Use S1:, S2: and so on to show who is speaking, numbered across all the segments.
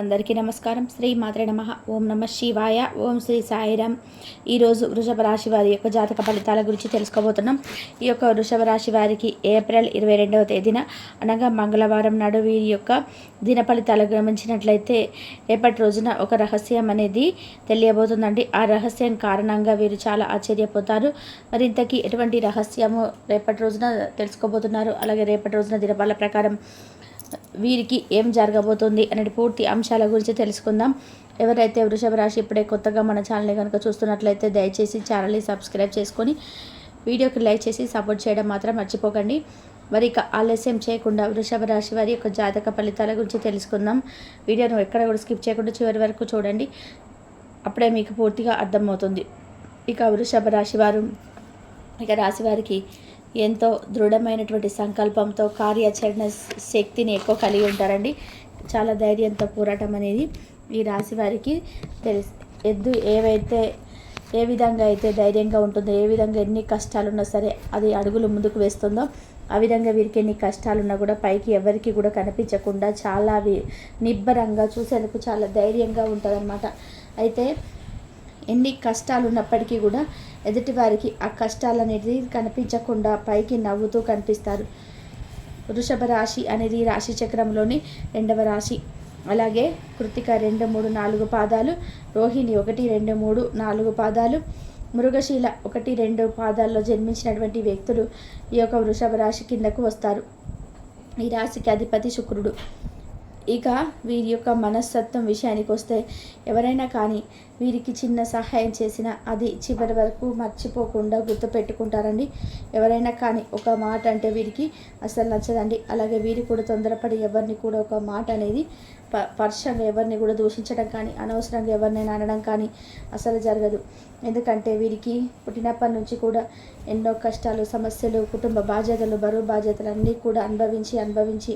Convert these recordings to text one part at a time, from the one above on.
S1: అందరికీ నమస్కారం. శ్రీ మాత్రే నమ. ఓం నమ శివాయ. ఓం శ్రీ సాయిరామ్. ఈరోజు వృషభ రాశి వారి యొక్క జాతక ఫలితాల గురించి తెలుసుకోబోతున్నాం. ఈ యొక్క వృషభ రాశి వారికి ఏప్రిల్ ఇరవై రెండవ తేదీన అనగా మంగళవారం నాడు వీరి యొక్క దిన ఫలితాలు గమనించినట్లయితే రేపటి రోజున ఒక రహస్యం అనేది తెలియబోతుందండి. ఆ రహస్యం కారణంగా వీరు చాలా ఆశ్చర్యపోతారు. మరి ఇంతకీ ఎటువంటి రహస్యము రేపటి రోజున తెలుసుకోబోతున్నారు? అలాగే రేపటి రోజున దినపాల ప్రకారం వీరికి ఏం జరగబోతుంది అనే పూర్తి అంశాల గురించి తెలుసుకుందాం. ఎవరైతే వృషభ రాశి ఇప్పుడే కొత్తగా మన ఛానల్ని కనుక చూస్తున్నట్లయితే దయచేసి ఛానల్ని సబ్స్క్రైబ్ చేసుకొని వీడియోకి లైక్ చేసి సపోర్ట్ చేయడం మాత్రం మర్చిపోకండి. మరి ఇక ఆలస్యం చేయకుండా వృషభ రాశి వారి యొక్క జాతక ఫలితాల గురించి తెలుసుకుందాం. వీడియోను ఎక్కడ కూడా స్కిప్ చేయకుండా చివరి వరకు చూడండి. అప్పుడే మీకు పూర్తిగా అర్థమవుతుంది. ఇక వృషభ రాశి వారు ఇక రాశి వారికి ఎంతో దృఢమైనటువంటి సంకల్పంతో కార్యాచరణ శక్తిని ఎక్కువ కలిగి ఉంటారండి. చాలా ధైర్యంతో పోరాటం అనేది ఈ రాశి వారికి తెలుసు. ఎద్దు ఏవైతే ఏ విధంగా అయితే ధైర్యంగా ఉంటుందో ఏ విధంగా ఎన్ని కష్టాలు ఉన్నా సరే అది అడుగులు ముందుకు వేస్తుందో ఆ విధంగా వీరికి ఎన్ని కష్టాలున్నా కూడా పైకి ఎవరికి కూడా కనిపించకుండా చాలా నిబ్బరంగా చూసేందుకు చాలా ధైర్యంగా ఉంటుందన్నమాట అయితే ఎన్ని కష్టాలు ఉన్నప్పటికీ కూడా ఎదుటివారికి ఆ కష్టాలు అనేది కనిపించకుండా పైకి నవ్వుతూ కనిపిస్తారు. వృషభ రాశి అనేది రాశి చక్రంలోని రెండవ రాశి. అలాగే కృతిక రెండు మూడు నాలుగు పాదాలు రోహిణి ఒకటి రెండు మూడు నాలుగు పాదాలు మృగశీల ఒకటి రెండు పాదాల్లో జన్మించినటువంటి వ్యక్తులు ఈ యొక్క వృషభ రాశి కిందకు వస్తారు. ఈ రాశికి అధిపతి శుక్రుడు. ఇక వీరి యొక్క మనస్తత్వం విషయానికి వస్తే ఎవరైనా కానీ వీరికి చిన్న సహాయం చేసినా అది చివరి వరకు మర్చిపోకుండా గుర్తుపెట్టుకుంటారండి. ఎవరైనా కానీ ఒక మాట అంటే వీరికి అసలు నచ్చదండి. అలాగే వీరు కూడా తొందరపడి ఎవరిని కూడా ఒక మాట అనేది ప పర్షంగా ఎవరిని కూడా దూషించడం కానీ అనవసరంగా ఎవరినైనా అనడం కానీ అసలు జరగదు. ఎందుకంటే వీరికి పుట్టినప్పటి నుంచి కూడా ఎన్నో కష్టాలు సమస్యలు కుటుంబ బాధ్యతలు బరువు బాధ్యతలు అన్నీ కూడా అనుభవించి అనుభవించి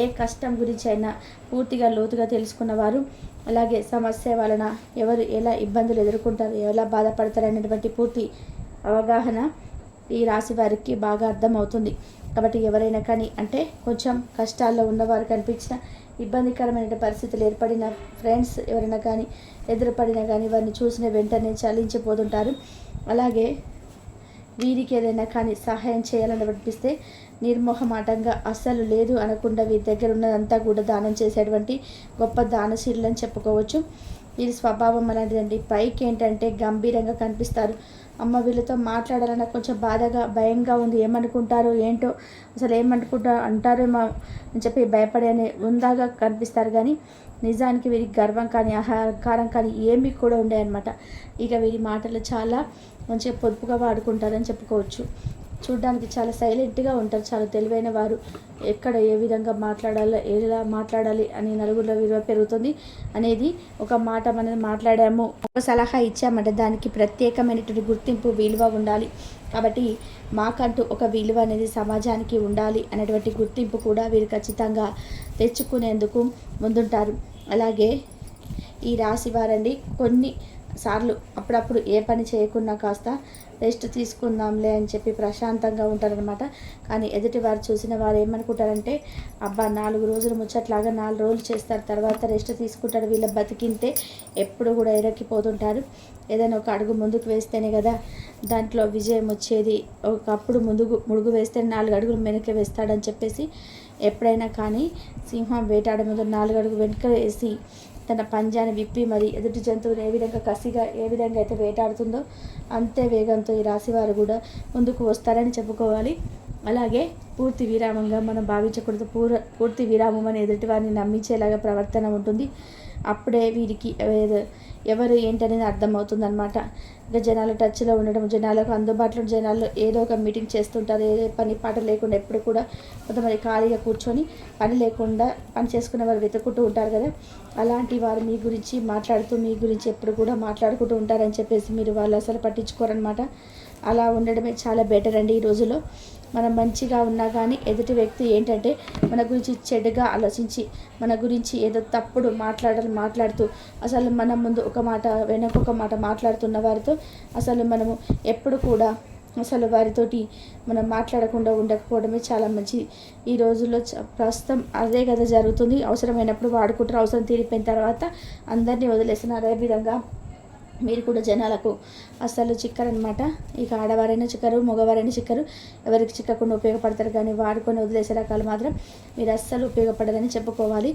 S1: ఏ కష్టం గురించి అయినా పూర్తిగా లోతుగా తెలుసుకున్నవారు. అలాగే సమస్య వలన ఎవరు ఎలా ఇబ్బందులు ఎదుర్కొంటారు ఎలా బాధపడతారు అనేటువంటి పూర్తి అవగాహన ఈ రాశి వారికి బాగా అర్థమవుతుంది. కాబట్టి ఎవరైనా కానీ అంటే కొంచెం కష్టాల్లో ఉన్నవారు కనిపించిన ఇబ్బందికరమైన పరిస్థితులు ఏర్పడిన ఫ్రెండ్స్ ఎవరైనా కానీ ఎదురుపడినా కానీ వారిని చూసిన వెంటనే చలించిపోతుంటారు. అలాగే వీరికి ఏదైనా కానీ సహాయం చేయాలని అనిపిస్తే నిర్మోహమాటంగా అస్సలు లేదు అనకుండా వీరి దగ్గర ఉన్నదంతా కూడా దానం చేసేటువంటి గొప్ప దానశీలు అని చెప్పుకోవచ్చు. వీరి స్వభావం అలాంటిదండి. పైకి ఏంటంటే గంభీరంగా కనిపిస్తారు. అమ్మ వీళ్ళతో మాట్లాడాలన్న కొంచెం బాధగా భయంగా ఉంది. ఏమనుకుంటారో ఏంటో అసలు ఏమనుకుంటారు అంటారేమో అని చెప్పి భయపడే ఉందాగా కనిపిస్తారు. కానీ నిజానికి వీరికి గర్వం కానీ అహంకారం కానీ ఏమీ కూడా ఉండేయన్నమాట. ఇక వీరి మాటలు చాలా మంచిగా పొదుపుగా వాడుకుంటారని చెప్పుకోవచ్చు. చూడ్డానికి చాలా సైలెంట్గా ఉంటారు. చాలా తెలివైన వారు. ఎక్కడ ఏ విధంగా మాట్లాడాలో ఎలా మాట్లాడాలి అని నలుగురిలో విలువ పెరుగుతుంది అనేది ఒక మాట మనం మాట్లాడాము. ఒక సలహా ఇచ్చామంటే దానికి ప్రత్యేకమైనటువంటి గుర్తింపు విలువ ఉండాలి. కాబట్టి మాకంటూ ఒక విలువ అనేది సమాజానికి ఉండాలి అనేటువంటి గుర్తింపు కూడా వీరు ఖచ్చితంగా తెచ్చుకునేందుకు ముందుంటారు. అలాగే ఈ రాశి వారండి కొన్ని సార్లు అప్పుడప్పుడు ఏ పని చేయకుండా కాస్త రెస్ట్ తీసుకుందాంలే అని చెప్పి ప్రశాంతంగా ఉంటారనమాట కానీ ఎదుటి వారు చూసిన వారు ఏమనుకుంటారంటే అబ్బా నాలుగు రోజులు ముచ్చట్లాగా నాలుగు రోజులు చేస్తారు. తర్వాత రెస్ట్ తీసుకుంటారు. వీళ్ళ బతికింతే ఎప్పుడు కూడా ఎరక్కిపోతుంటారు. ఏదైనా ఒక అడుగు ముందుకు వేస్తేనే కదా దాంట్లో విజయం వచ్చేది. ఒకప్పుడు ముందుకు ముడుగు వేస్తే నాలుగు అడుగులు వెనక్కి వేస్తాడని చెప్పేసి ఎప్పుడైనా కానీ సింహం వేటాడ ముందు నాలుగు అడుగు వెనుక వేసి తన పంజాన్ని విప్పి మరి ఎదుటి జంతువులు ఏ విధంగా కసిగా ఏ విధంగా అయితే వేటాడుతుందో అంతే వేగంతో ఈ రాశివారు కూడా ముందుకు వస్తారని చెప్పుకోవాలి. అలాగే పూర్తి విరామంగా మనం భావించకూడదు పూర్ పూర్తి విరామం అని ఎదుటివారిని నమ్మించేలాగా ప్రవర్తన ఉంటుంది. అప్పుడే వీరికి ఎవరు ఏంటనేది అర్థమవుతుందనమాట ఇంకా జనాల టచ్లో ఉండడం జనాలకు అందుబాటులో జనాలు ఏదో ఒక మీటింగ్ చేస్తుంటారు ఏ పని పాట లేకుండా ఎప్పుడు కూడా కొంతమంది ఖాళీగా కూర్చొని పని లేకుండా పని చేసుకునే వారు వెతుక్కుంటూ ఉంటారు కదా. అలాంటి వారు మీ గురించి మాట్లాడుతూ మీ గురించి ఎప్పుడు కూడా మాట్లాడుకుంటూ ఉంటారని చెప్పేసి మీరు వాళ్ళు అసలు పట్టించుకోరనమాట అలా ఉండడమే చాలా బెటర్ అండి ఈ రోజులో మనం మంచిగా ఉన్నా కానీ ఎదుటి వ్యక్తి ఏంటంటే మన గురించి చెడుగా ఆలోచించి మన గురించి ఏదో తప్పుడు మాట్లాడాలి మాట్లాడుతూ అసలు మన ముందు ఒక మాట వెనక ఒక మాట మాట్లాడుతున్న వారితో అసలు మనము ఎప్పుడు కూడా అసలు వారితోటి మనం మాట్లాడకుండా ఉండకపోవడమే చాలా మంచిది. ఈ రోజుల్లో చ- ప్రస్తుతం అదే కదా జరుగుతుంది. అవసరమైనప్పుడు వాడుకుంటారు అవసరం తీరిపోయిన తర్వాత అందరినీ వదిలేస్తున్నారు. అదేవిధంగా మీరు కూడా జనాలకు అస్సలు చిక్కరనమాట. ఇక ఆడవారైనా చిక్కరు మగవారైనా చిక్కరు. ఎవరికి చిక్కకుండా ఉపయోగపడతారు కానీ వాడుకొని వదిలేసే రకాలు మాత్రం మీరు అస్సలు ఉపయోగపడదని చెప్పుకోవాలి.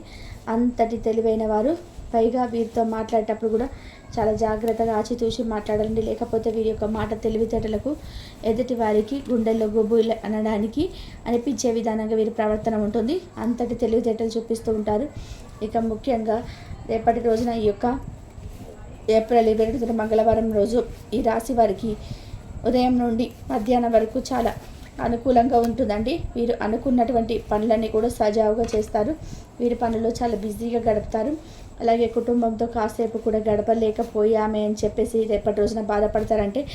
S1: అంతటి తెలివైన వారు. పైగా వీరితో మాట్లాడేటప్పుడు కూడా చాలా జాగ్రత్తగా ఆచితూచి మాట్లాడండి లేకపోతే వీరి యొక్క మాట తెలివితేటలకు ఎదుటి వారికి గుండెల్లో గొబ్బు అనడానికి అనిపించే విధానంగా వీరి ప్రవర్తన ఉంటుంది. అంతటి తెలివితేటలు చూపిస్తూ ఉంటారు. ఇక ముఖ్యంగా రేపటి రోజున ఈ యొక్క ఏప్రిల్ ఇరవై రెండు మంగళవారం రోజు ఈ రాశి వారికి ఉదయం నుండి మధ్యాహ్నం వరకు చాలా అనుకూలంగా ఉంటుందండి. వీరు అనుకున్నటువంటి పనులన్నీ కూడా సజావుగా చేస్తారు. వీరి పనుల్లో చాలా బిజీగా గడుపుతారు. అలాగే కుటుంబంతో కాసేపు కూడా గడపలేకపోయామే అని చెప్పేసి రేపటి రోజున బాధపడతారంటే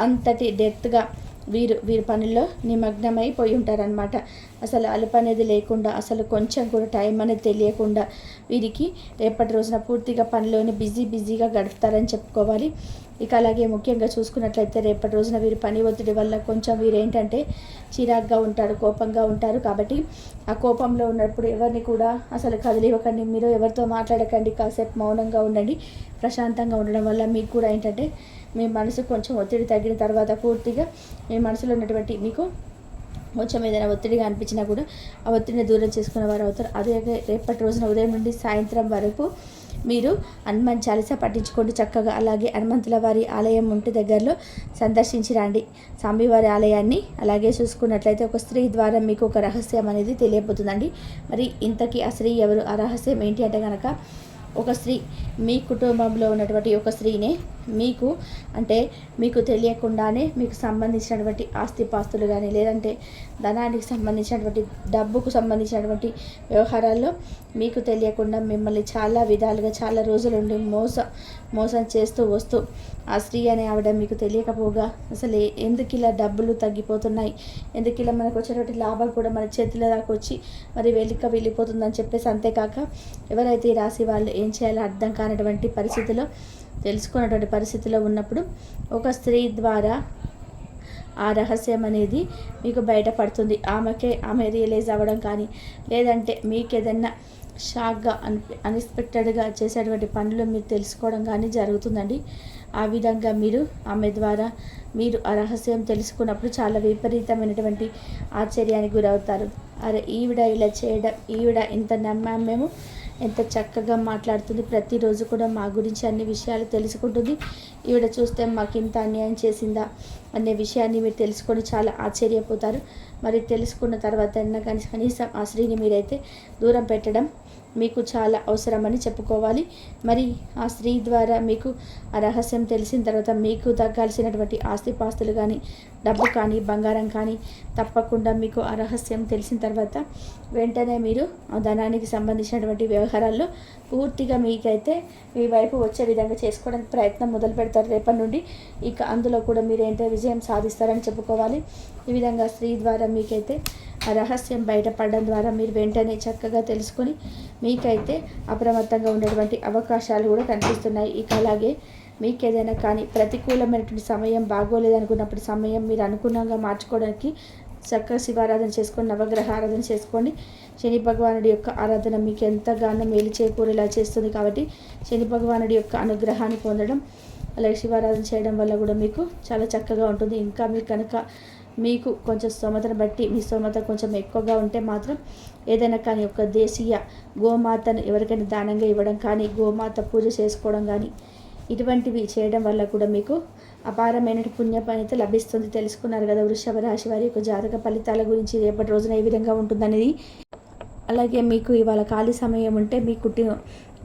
S1: అంతటి డెప్త్గా వీరు వీరి పనుల్లో నిమగ్నమైపోయి ఉంటారనమాట అసలు అలుపు అనేది లేకుండా అసలు కొంచెం కూడా టైం అనేది తెలియకుండా వీరికి రేపటి రోజున పూర్తిగా పనిలోనే బిజీ బిజీగా గడుపుతారని చెప్పుకోవాలి. ఇక అలాగే ముఖ్యంగా చూసుకున్నట్లయితే రేపటి రోజున వీరి పని ఒత్తిడి వల్ల కొంచెం వీరు ఏంటంటే చిరాగ్గా ఉంటారు కోపంగా ఉంటారు. కాబట్టి ఆ కోపంలో ఉన్నప్పుడు ఎవరిని కూడా అసలు కదిలివ్వకండి మీరు ఎవరితో మాట్లాడకండి కాసేపు మౌనంగా ఉండండి ప్రశాంతంగా ఉండడం వల్ల మీకు కూడా ఏంటంటే మీ మనసు కొంచెం ఒత్తిడి తగ్గిన తర్వాత పూర్తిగా మీ మనసులో ఉన్నటువంటి మీకు కొంచెం ఏదైనా ఒత్తిడిగా అనిపించినా కూడా ఆ ఒత్తిడిని దూరం చేసుకునే వారు అవుతారు. అదే రేపటి రోజున ఉదయం నుండి సాయంత్రం వరకు మీరు హనుమాన్ చాలీస పట్టించుకోండి చక్కగా. అలాగే హనుమంతుల వారి ఆలయం ఉంటే దగ్గరలో సందర్శించి రండి. స్వామివారి ఆలయాన్ని అలాగే చూసుకున్నట్లయితే ఒక స్త్రీ ద్వారా మీకు ఒక రహస్యం అనేది తెలియబోతుందండి. మరి ఇంతకీ ఆ స్త్రీ ఎవరు? ఆ రహస్యం ఏంటి అంటే కనుక ఒక స్త్రీ మీ కుటుంబంలో ఉన్నటువంటి ఒక స్త్రీనే మీకు అంటే మీకు తెలియకుండానే మీకు సంబంధించినటువంటి ఆస్తిపాస్తులు కానీ లేదంటే ధనానికి సంబంధించినటువంటి డబ్బుకు సంబంధించినటువంటి వ్యవహారాల్లో మీకు తెలియకుండా మిమ్మల్ని చాలా విధాలుగా చాలా రోజుల నుండి మోస మోసం చేస్తూ వస్తూ ఆ స్త్రీ అనే ఆవిడ మీకు తెలియకపోగా అసలు ఎందుకు ఇలా డబ్బులు తగ్గిపోతున్నాయి? ఎందుకు ఇలా మనకు వచ్చినటువంటి లాభం కూడా మన చేతుల దాకా వచ్చి మరి వెలిక వెళ్ళిపోతుందని చెప్పేసి అంతేకాక ఎవరైతే ఈ రాశి వాళ్ళు ఏం చేయాలో అర్థం కానటువంటి పరిస్థితిలో తెలుసుకున్నటువంటి పరిస్థితిలో ఉన్నప్పుడు ఒక స్త్రీ ద్వారా ఆ రహస్యం అనేది మీకు బయటపడుతుంది. ఆమెకే ఆమె రియలైజ్ అవ్వడం కానీ లేదంటే మీకు ఏదన్నా షాక్గా అన్ అన్ఎక్స్పెక్టెడ్గా చేసేటువంటి పనులు మీరు తెలుసుకోవడం కానీ జరుగుతుందండి. ఆ విధంగా మీరు ఆమె ద్వారా మీరు ఆ రహస్యం తెలుసుకున్నప్పుడు చాలా విపరీతమైనటువంటి ఆశ్చర్యానికి గురవుతారు. అరే ఈవిడ ఇలా చేయడం ఈవిడ ఇంత నమ్మాం మేము ఎంత చక్కగా మాట్లాడుతుంది ప్రతిరోజు కూడా మా గురించి అన్ని విషయాలు తెలుసుకుంటుంది. ఈవిడ చూస్తే మాకు ఇంత అన్యాయం చేసిందా అనే విషయాన్ని మీరు తెలుసుకొని చాలా ఆశ్చర్యపోతారు. మరి తెలుసుకున్న తర్వాత అయినా కానీ కనీసం ఆ స్త్రీని మీరైతే దూరం పెట్టడం మీకు చాలా అవసరమని చెప్పుకోవాలి. మరి ఆ స్త్రీ ద్వారా మీకు ఆ రహస్యం తెలిసిన తర్వాత మీకు తగ్గాల్సినటువంటి ఆస్తిపాస్తులు కానీ డబ్బు కానీ బంగారం కానీ తప్పకుండా మీకు ఆ రహస్యం తెలిసిన తర్వాత వెంటనే మీరు ఆ ధనానికి సంబంధించినటువంటి వ్యవహారాల్లో పూర్తిగా మీకైతే మీ వైపు వచ్చే విధంగా చేసుకోవడానికి ప్రయత్నం మొదలు పెడతారు రేపటి నుండి. ఇక అందులో కూడా మీరు ఏంటో విజయం సాధిస్తారని చెప్పుకోవాలి. ఈ విధంగా స్త్రీ ద్వారా మీకైతే ఆ రహస్యం బయటపడడం ద్వారా మీరు వెంటనే చక్కగా తెలుసుకొని మీకైతే అప్రమత్తంగా ఉండేటువంటి అవకాశాలు కూడా కనిపిస్తున్నాయి. ఇక అలాగే మీకు ఏదైనా కానీ ప్రతికూలమైనటువంటి సమయం బాగోలేదనుకున్నప్పుడు సమయం మీరు అనుకూలంగా మార్చుకోవడానికి చక్కగా శివారాధన చేసుకొని నవగ్రహ ఆరాధన చేసుకోండి శని భగవానుడి యొక్క ఆరాధన మీకు ఎంతగానో మేలు చేకూరేలా చేస్తుంది కాబట్టి శని భగవానుడి యొక్క అనుగ్రహాన్ని పొందడం అలాగే శివారాధన చేయడం వల్ల కూడా మీకు చాలా చక్కగా ఉంటుంది. ఇంకా మీకు కనుక మీకు కొంచెం స్తోమతను బట్టి మీ స్తోమత కొంచెం ఎక్కువగా ఉంటే మాత్రం ఏదైనా కానీ ఒక దేశీయ గోమాతను ఎవరికైనా దానంగా ఇవ్వడం కానీ గోమాత పూజ చేసుకోవడం కానీ ఇటువంటివి చేయడం వల్ల కూడా మీకు అపారమైన పుణ్యం అయితే లభిస్తుంది. తెలుసుకున్నారు కదా వృషభ రాశి వారి యొక్క జాతక ఫలితాల గురించి రేపటి రోజున ఏ విధంగా ఉంటుందనేది. అలాగే మీకు ఇవాళ ఖాళీ సమయం ఉంటే మీ కుటుంబం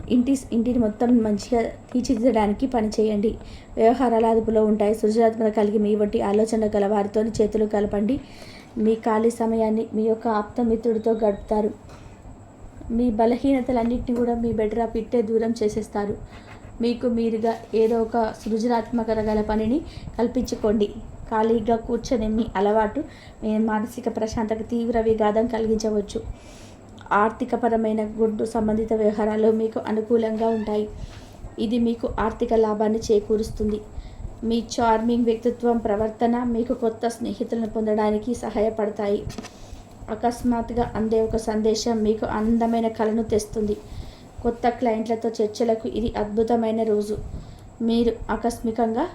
S1: ఇంటి ఇంటిని మొత్తం మంచిగా తీర్చిదిద్దడానికి పని చేయండి. అదుపులో ఉంటాయి. సృజనాత్మక కలిగి మీ వంటి ఆలోచన గల వారితో చేతులు కలపండి. మీ ఖాళీ సమయాన్ని మీ యొక్క ఆప్తమిత్రుడితో గడుపుతారు. మీ బలహీనతలన్నింటినీ కూడా మీ బెటర్ పిట్టే దూరం చేసేస్తారు. మీకు మీరుగా ఏదో ఒక సృజనాత్మకత గల పనిని కల్పించుకోండి. ఖాళీగా కూర్చొని మీ అలవాటు మీ మానసిక ప్రశాంతత తీవ్ర విఘాతం కలిగించవచ్చు. ఆర్థికపరమైన గుడ్డు సంబంధిత వ్యవహారాలు మీకు అనుకూలంగా ఉంటాయి. ఇది మీకు ఆర్థిక లాభాన్ని చేకూరుస్తుంది. మీ చార్మింగ్ వ్యక్తిత్వం ప్రవర్తన మీకు కొత్త స్నేహితులను పొందడానికి సహాయపడతాయి. అకస్మాత్తుగా అందే ఒక సందేశం మీకు అందమైన కళను తెస్తుంది. కొత్త క్లయింట్లతో చర్చలకు ఇది అద్భుతమైన రోజు. మీరు ఆకస్మికంగా